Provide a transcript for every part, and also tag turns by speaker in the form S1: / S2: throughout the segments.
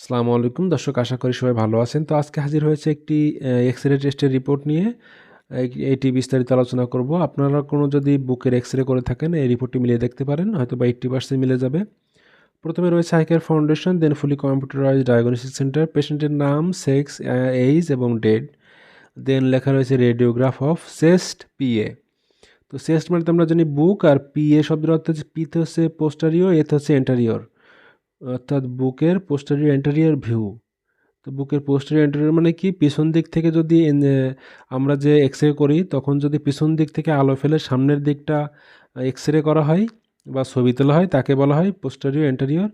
S1: আসসালামু আলাইকুম। দর্শক, আশা করি সবাই ভালো আছেন। তো আজকে হাজির হয়েছে একটি এক্স রে টেস্টের রিপোর্ট নিয়ে। এটি বিস্তারিত আলোচনা করব। আপনারা কোনো যদি বুকের এক্স রে করে থাকেন, এই রিপোর্টটি মিলিয়ে দেখতে পারেন, হয়তো বা এইট্টি পার্সেন্ট মিলে যাবে। প্রথমে রয়েছে হাইকের foundation then fully computerize diagnostic centre পেশেন্টের নাম সেক্স এইজ এবং ডেট দেন লেখা রয়েছে radiograph of chest P A তো সেস্ট মানে তো আমরা জানি বুক আর পিএ শব্দের অর্থ হচ্ছে পিতে হচ্ছে পোস্টারিও এতে হচ্ছে এন্টারিয়র অর্থাৎ বুকের পোস্টারিয়র এন্টারিয়র ভিউ তো বুকের পোস্টারিয়র এন্টারিয়র মানে কি? পিছন দিক থেকে যদি আমরা যে এক্স রে করি, তখন যদি পিছন দিক থেকে আলো ফেলে সামনের দিকটা এক্স রে করা হয় বা ছবি তোলা হয়, তাকে বলা হয় পোস্টারিয়র এন্টারিয়র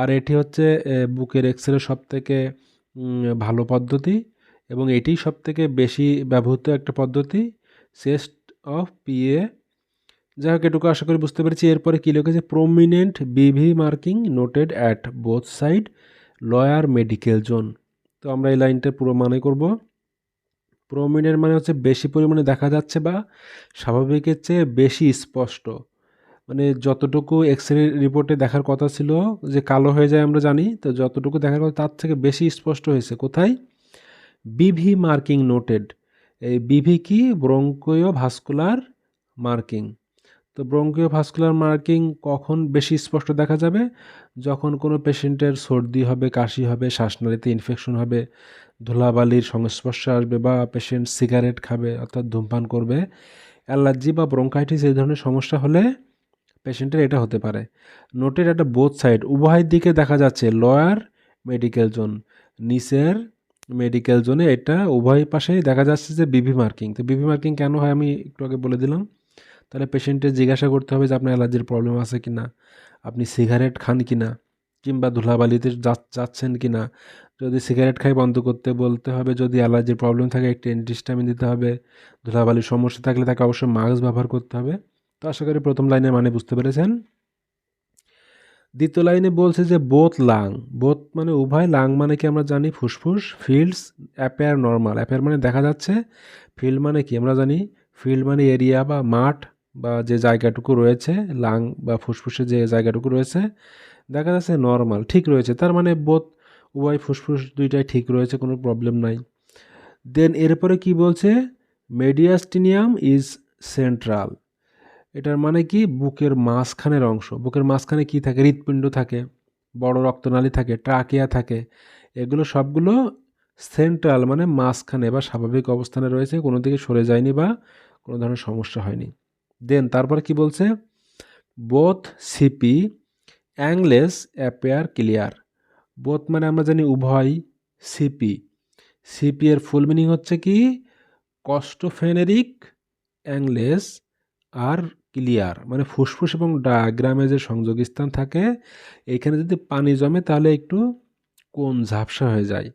S1: আর এটি হচ্ছে বুকের এক্স রে সব থেকে ভালো পদ্ধতি এবং এটি সব থেকে বেশি ব্যবহৃত একটা পদ্ধতি। চেস্ট অফ পিএ যাই হোক এটুকু আশা করি বুঝতে পেরেছি। এরপরে কী লিখেছে prominent BV marking noted at both side lower medical zone তো আমরা এই লাইনটা পুরো মানে করব। প্রমিনেন্ট মানে হচ্ছে বেশি পরিমাণে দেখা যাচ্ছে বা স্বাভাবিকের চেয়ে বেশি স্পষ্ট। মানে যতটুকু এক্স রে রিপোর্টে দেখার কথা ছিল যে কালো হয়ে যায় আমরা জানি, তো যতটুকু দেখার কথা তার থেকে বেশি স্পষ্ট হয়েছে। কোথায়? বিভি মার্কিং নোটেড এই বিভি কি? Bronchovascular marking. তো ব্রঙ্কীয় ভাস্কুলার মার্কিং কখন বেশি স্পষ্ট দেখা যাবে? যখন কোনো পেশেন্টের সর্দি হবে, কাশি হবে, শ্বাসনালীতে ইনফেকশন হবে, ধুলাবালির সংস্পর্শে আসবে বা পেশেন্ট সিগারেট খাবে, অর্থাৎ ধূমপান করবে, অ্যালার্জি বা ব্রঙ্কাইটিস এই ধরনের সমস্যা হলে পেশেন্টের এটা হতে পারে। নোটের একটা বোথ সাইড উভয় দিকে দেখা যাচ্ছে লয়ার মেডিকেল জোন নিচের মেডিকেল জোনে এটা উভয় পাশেই দেখা যাচ্ছে যে বিভি মার্কিং তো বিভি মার্কিং কেন হয় আমি একটু আগে বলে দিলাম। তাহলে পেশেন্টের জিজ্ঞাসা করতে হবে যে, আপনার অ্যালার্জির প্রবলেম আছে কি না? আপনি সিগারেট খান কি না? কিংবা ধুলাবালিতে যাচ্ছেন কি না? যদি সিগারেট খাই বন্ধ করতে বলতে হবে, যদি অ্যালার্জির প্রবলেম থাকে, একটি অ্যান্টিস্টামিন দিতে হবে। ধুলাবালির সমস্যা থাকলে তাকে অবশ্যই মাস্ক ব্যবহার করতে হবে। তো আশা করি প্রথম লাইনে মানে বুঝতে পেরেছেন। দ্বিতীয় লাইনে বলছে যে, বোথ লাং বোথ মানে উভয় লাং মানে কি আমরা জানি? ফুসফুস, ফিল্ডস অ্যাপেয়ার নর্মাল। অ্যাপেয়ার মানে দেখা যাচ্ছে, ফিল্ড মানে কি আমরা জানি? ফিল্ড মানে এরিয়া বা মাঠ। বা যে জায়গাটুকু রয়েছে, লাং বা ফুসফুসে যে জায়গাটুকু রয়েছে, দেখা যাচ্ছে নর্মাল ঠিক রয়েছে। তার মানে বোধ উভয় ফুসফুস দুইটাই ঠিক রয়েছে, কোনো প্রবলেম নাই। দেন এরপরে কি বলছে? মেডিয়াস্টিনিয়াম ইজ সেন্ট্রাল এটার মানে কি? বুকের মাঝখানের অংশ। বুকের মাঝখানে কি থাকে? হৃৎপিণ্ড থাকে, বড় রক্তনালী থাকে, ট্রাকিয়া থাকে। এগুলো সবগুলো সেন্ট্রাল মানে মাঝখানে বা স্বাভাবিক অবস্থানে রয়েছে, কোনো দিকে সরে যায়নি বা কোনো ধরনের সমস্যা হয়নি। দেন তারপর কি বলছে? Both CP angles appear clear both মানে আমরা জানি উভয় সিপি সিপি এর ফুল মিনিং হচ্ছে কি? কস্টোফেনেরিক অ্যাংলেস আর ক্লিয়ার মানে ফুসফুস এবং ডায়াগ্রামে যে সংযোগ স্থান থাকে, এখানে যদি পানি জমে তাহলে একটু কোন ঝাপসা হয়ে যায়।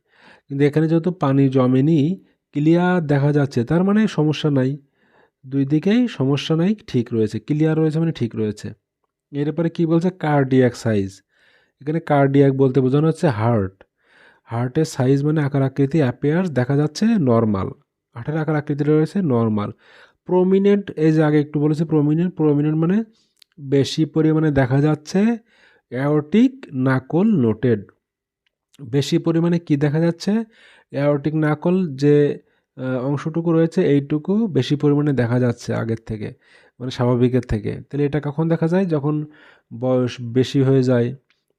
S1: কিন্তু এখানে যেহেতু পানি জমেনি ক্লিয়ার দেখা যাচ্ছে, তার মানে সমস্যা নাই। দুই দিকেই সমস্যা নাই, ঠিক রয়েছে ক্লিয়ার রয়েছে মানে ঠিক রয়েছে। এরপরে কি বলছে? কার্ডিয়াক সাইজ এখানে কার্ডিয়াক বলতে বোঝানো হচ্ছে হার্ট হার্টের সাইজ মানে আকার আকৃতি অ্যাপেয়ার্স দেখা যাচ্ছে নর্মাল হার্টের আকার আকৃতি রয়েছে নর্মাল প্রমিনেন্ট এই যে আগে একটু বলেছে প্রমিনেন্ট প্রমিনেন্ট মানে বেশি পরিমাণে দেখা যাচ্ছে অ্যাওটিক নাকল নোটেড বেশি পরিমাণে কি দেখা যাচ্ছে? অ্যাওটিক নাকল যে অংশটুকু রয়েছে, এইটুকু বেশি পরিমাণে দেখা যাচ্ছে আগের থেকে মানে স্বাভাবিকের থেকে। তাহলে এটা কখন দেখা যায়? যখন বয়স বেশি হয়ে যায়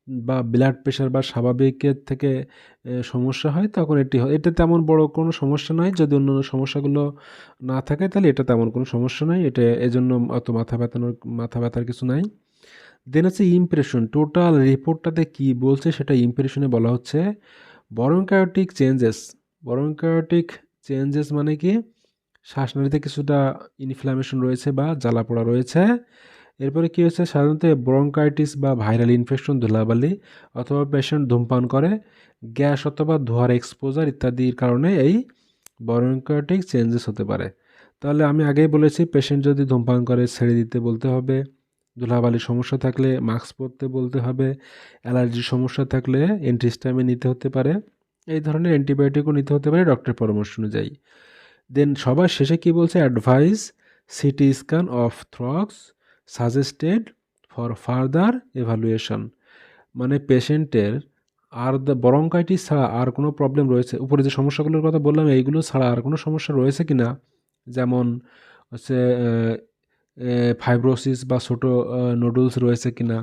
S1: বা ব্লাড প্রেশার বা স্বাভাবিকের থেকে সমস্যা হয়, তখন এটি হয়। এটা তেমন বড় কোনো সমস্যা নয়। যদি অন্য অন্য সমস্যাগুলো না থাকে, তাহলে এটা তেমন কোনো সমস্যা নয়। এটা, এজন্য অত মাথা ব্যথানোর, মাথা ব্যথার কিছু নাই। দেন হচ্ছে ইমপ্রেশন টোটাল রিপোর্টটাতে কি বলছে, সেটা ইমপ্রেশনে বলা হচ্ছে। বরঙ্কায়োটিক চেঞ্জেস বরঙ্কায়োটিক চেঞ্জেস মানে কি? শ্বাসনালীতে কিছুটা ইনফ্লামেশন রয়েছে বা জ্বালা জ্বালাপোড়া রয়েছে। এরপরে কী হচ্ছে? সাধারণত ব্রঙ্কাইটিস বা ভাইরাল ইনফেকশন ধুলাবালি অথবা পেশেন্ট ধূমপান করে, গ্যাস অথবা ধোয়ার এক্সপোজার ইত্যাদির কারণে এই বরঙ্কায়োটিক চেঞ্জেস হতে পারে। তাহলে আমি আগেই বলেছি পেশেন্ট যদি ধূমপান করে, ছেড়ে দিতে বলতে হবে, ধুলাবালির সমস্যা থাকলে মাস্ক পরতে বলতে হবে অ্যালার্জির সমস্যা থাকলে অ্যান্টিস্টামিন নিতে হতে পারে। এই ধরনের অ্যান্টিবায়োটিকও নিতে হতে পারে ডক্টরের পরামর্শ অনুযায়ী। দেন সবার শেষে কি বলছে? Advice CT scan of thorax suggested for further evaluation মানে পেশেন্টের আর বরঙ্কাইটিস ছাড়া আর কোনো প্রবলেম রয়েছে। উপরে যে সমস্যাগুলোর কথা বললাম, এইগুলো ছাড়া আর কোনো সমস্যা রয়েছে কি না যেমন হচ্ছে ফাইব্রোসিস বা ছোটো নুডলস রয়েছে কি না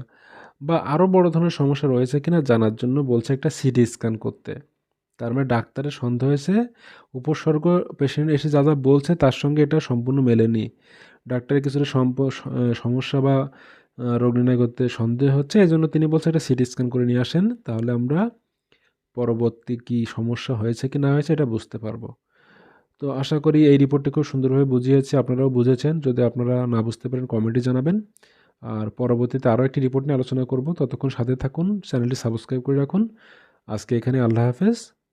S1: বা আরও বড় ধরনের সমস্যা রয়েছে কি না জানার জন্য বলছে একটা সিটি স্ক্যান করতে। তার মানে ডাক্তারের সন্দেহ হয়েছে, উপসর্গ পেশেন্ট এসে যা যা বলছে তার সঙ্গে এটা সম্পূর্ণ মেলেনি। ডাক্তারের কিছুটা সমস্যা বা রোগ নির্ণয় করতে সন্দেহ হচ্ছে এই জন্য তিনি বলছে এটা সিটি স্ক্যান করে নিয়ে আসেন, তাহলে আমরা পরবর্তী কি সমস্যা হয়েছে কি না হয়েছে এটা বুঝতে পারব। তো আশা করি এই রিপোর্টটি খুব সুন্দরভাবে বুঝিয়েছি, আপনারাও বুঝেছেন, যদি আপনারা না বুঝতে পারেন কমেন্টে জানাবেন। আর পরবর্তীতে আরও একটি রিপোর্ট নিয়ে আলোচনা করব, ততক্ষণ সাথে থাকুন চ্যানেলটি সাবস্ক্রাইব করে রাখুন। আজকে এখানে আল্লাহ হাফেজ।